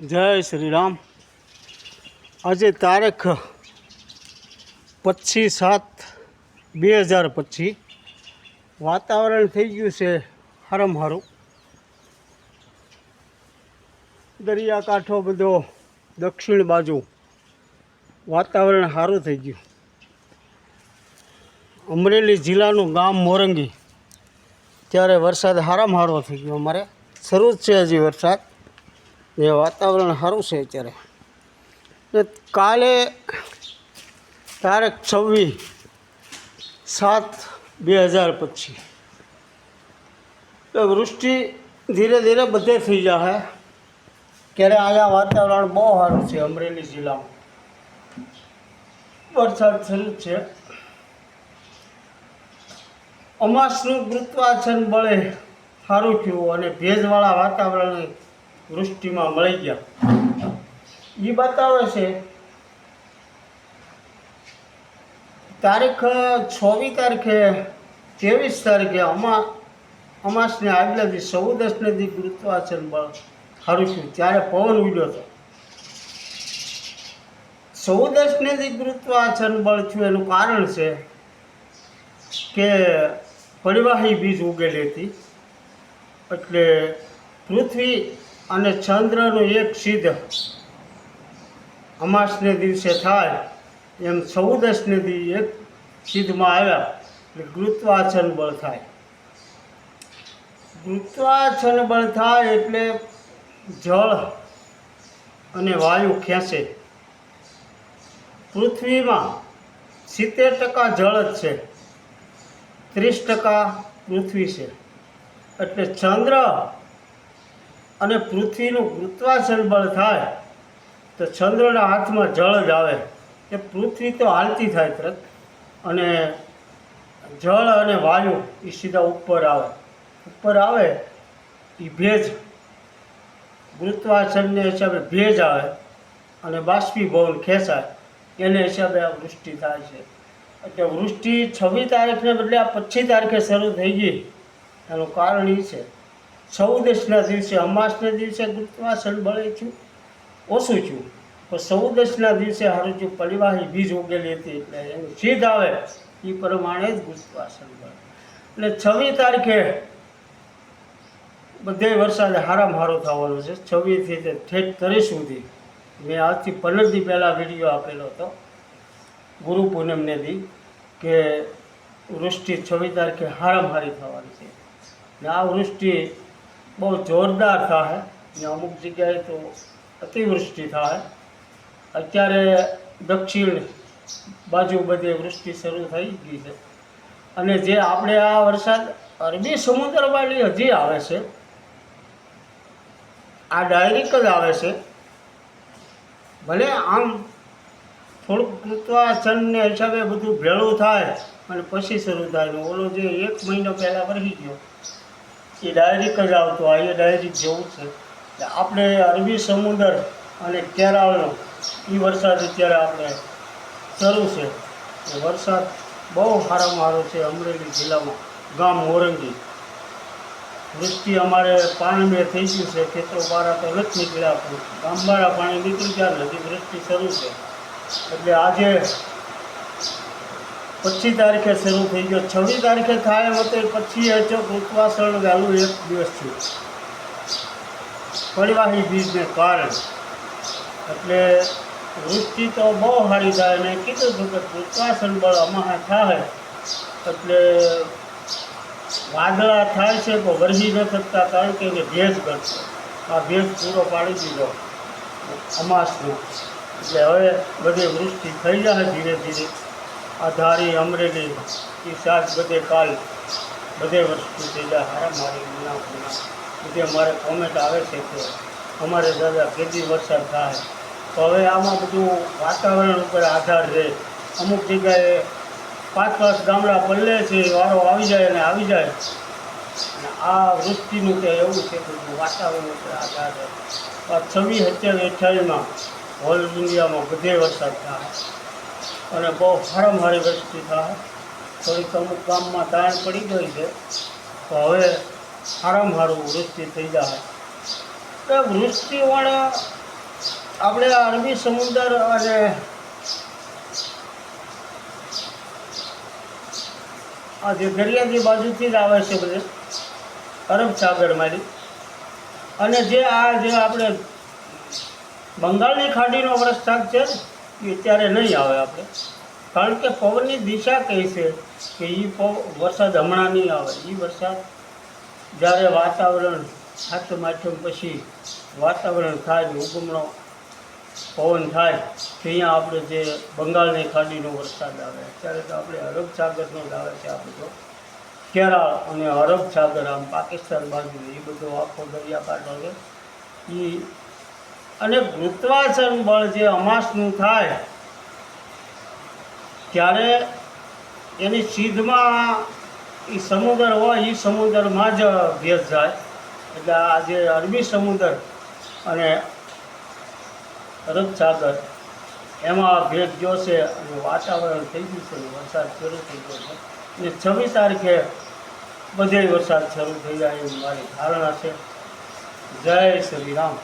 જય શ્રી રામ આજે તારીખ પચીસ સાત બે હજાર પચીસ. વાતાવરણ થઈ ગયું છે હારમ હારું દરિયાકાંઠો બધો દક્ષિણ બાજુ વાતાવરણ સારું થઈ ગયું. અમરેલી જિલ્લાનું ગામ મોરંગી. ત્યારે વરસાદ હારામ હારો થઈ ગયો અમારે. શરૂ જ છે હજી વરસાદ. ને વાતાવરણ સારું છે અત્યારે. ને કાલે તારીખ છવ્વીસ સાત બે હજાર પચીસ. તો વૃષ્ટિ ધીરે ધીરે બધે થઈ જશે ક્યારે અહીંયા વાતાવરણ બહુ સારું છે અમરેલી જિલ્લામાં. વરસાદ શરૂ છે. અમાસનું ગુરુત્વાચન બળે સારું થયું અને ભેજવાળા વાતાવરણ વૃષ્ટિમાં મળી ગયા. એ બતાવે છે, તારીખ છવ્વીસ તારીખે, ત્રેવીસ તારીખે અમા અમાસને આગલા દી ચૌદસને દી ગુરુત્વાચન બળ સારું થયું. ત્યારે પવન ઉડ્યો હતો. ચૌદસને દી ગુરુત્વાચન બળ થયું એનું કારણ છે કે પરિવાહી બીજ ઉગેલી હતી. એટલે પૃથ્વી અને ચંદ્રનું એક સિદ્ધ અમાસને દિવસે થાય એમ ચૌદસને દી એક સિદ્ધમાં આવ્યા. એટલે ગુરુત્વાસન બળ થાય. ગુરુત્વાચન બળ થાય એટલે જળ અને વાયુ ખેંચે. પૃથ્વીમાં સિત્તેર ટકા જળ જ છે. ત્રીસ ટકા પૃથ્વી છે. એટલે ચંદ્ર અને પૃથ્વીનું ગુરુત્વાકર્ષણ બળ થાય, તો ચંદ્રના હાથમાં જળ જ આવે. એ પૃથ્વી તો હાલતી થાય તરત. અને જળ અને વાયુ એ સીધા ઉપર આવે. ઉપર આવે, એ ભેજ. ગુરુત્વાકર્ષણને હિસાબે ભેજ આવે અને બાષ્પીભવન ખેંચાય. એને હિસાબે આ વૃષ્ટિ થાય છે. એટલે વૃષ્ટિ છવ્વીસ તારીખને બદલે આ પચીસ તારીખે શરૂ થઈ ગઈ. એનું કારણ એ છે. ચૌદશના દિવસે અમાસના દિવસે ગુપ્તવાસન બળે છું ઓછું છું પણ ચૌદશના દિવસે હારું થયું. પરિવાહી બીજ ઉગેલી હતી એટલે એનું સીધ આવે. એ પ્રમાણે જ ગુપ્તવાસન બળે. એટલે છવ્વીસ તારીખે બધે વરસાદ હારામ હારો થવાનો છે. છવ્વીસથી તે ઠેઠ તરી સુધી. મેં આજથી પંદર દી પહેલાં વીડિયો આપેલો હતો. ગુરુ પૂનમને દી કે વૃષ્ટિ છવ્વીસ તારીખે હારામ હારી થવાની છે. ને આ વૃષ્ટિ બહુ જોરદાર થાય ને અમુક જગ્યાએ તો અતિવૃષ્ટિ થાય અત્યારે દક્ષિણ બાજુ બધે વૃષ્ટિ શરૂ થઈ ગઈ છે. અને જે આપણે આ વરસાદ અરબી સમુદ્રવાળી હજી આવે છે, આ ડાયરેક્ટ જ આવે છે. ભલે આમ થોડુંક ગુરુત્વાચનને હિસાબે બધું ભેળું થાય અને પછી શરૂ થાય ઓલો જે એક મહિનો પહેલાં વરસી ગયો. એ ડાયરેક જ આવતો આ એ ડાયરેક જેવું છે. આપણે અરબી સમુદ્ર અને કેરાળનો એ વરસાદ અત્યારે આપણે શરૂ છે. એ વરસાદ બહુ સારામાં સારો છે અમરેલી જિલ્લામાં, ગામ મોરંગી. વૃષ્ટિ અમારે પાણી મેં થઈ ગયું છે, ખેતરો બારા તો નથી નીકળ્યા પણ ગામબારા પાણી નીકળી ગયા નથી વૃષ્ટિ શરૂ છે. એટલે આજે પચીસ તારીખે શરૂ થઈ ગયો. છવ્વીસ તારીખે થાય એમ પછી અચોક ઉપવાસણ વહેલું એક દિવસ છે પરિવાહી બીજને કારણે. એટલે વૃષ્ટિ તો બહુ સારી થાય અને કીધું હતું કે ઉપવાસણ બળ અમારા થાય એટલે વાદળા થાય છે તો વરસી ન શકતા કારણ કે એને ભેજ કરશે આ ભેજ પૂરો પાડી દીધો. અમાસનો. એટલે હવે બધી વૃષ્ટિ થઈ જાય ધીરે ધીરે. આ ધારી અમરેલી એ સાત બધે કાલ, બધે વસ્તુ જાય હારા મારી ગુના ગુના બધે અમારે કોમેન્ટ આવે છે કે અમારે દાદા કેટલી વરસાદ થાય. તો હવે આમાં બધું વાતાવરણ ઉપર આધાર રહે. અમુક જગ્યાએ પાંચ પાંચ ગામડા પલ્લે છે, વારો આવી જાય અને આવી જાય. અને આ વૃષ્ટિનું કે એવું છે કે વાતાવરણ ઉપર આધાર રહે. છવ્વીસ, સત્યાવીસ અઠ્યાવીસમાં હોલ ઇન્ડિયામાં બધે વરસાદ થાય. અને બહુ હારામ હારી વૃષ્ટિ થાય. થોડીક અમુક ગામમાં તાણ પડી ગઈ છે. તો હવે હારામ હારું વૃષ્ટિ થઈ જાય. તો વૃષ્ટિવાળા આપણે અરબી સમુદ્ર અને આ જે દરિયાની બાજુથી જ આવે છે બધે, અરબ સાગરમાંથી. અને જે આ જે આપણે બંગાળની ખાડીનો વરસાદ છે એ અત્યારે નહીં આવે આપણે. કારણ કે પવનની દિશા કહી છે કે એ વરસાદ હમણાં નહીં આવે. એ વરસાદ જ્યારે વાતાવરણ સાચું માઠું પછી વાતાવરણ થાય, ઉગમણો પવન થાય તો અહીંયા આપણે જે બંગાળની ખાડીનો વરસાદ આવે. અત્યારે તો આપણે અરબ સાગરનો જ આવે છે આ બધો કેરળ અને અરબ સાગર, આમ પાકિસ્તાન બાજુ, એ બધો આખો દરિયાકાંઠો છે. એ અને ગુરુત્વાકર્ષણ બળ જે અમાસનું થાય, ત્યારે એની સીધમાં એ સમુદ્ર હોય એ સમુદ્રમાં જ ભેદ જાય. એટલે આ જે અરબી સમુદ્ર અને અરબ સાગર એમાં ભેદ ગયો છે, અને વાતાવરણ થઈ ગયું છે વરસાદ શરૂ થઈ ગયો છે. અને છવ્વીસ તારીખે બધે વરસાદ શરૂ થઈ જાય એવી મારી ધારણા છે. જય શ્રી રામ.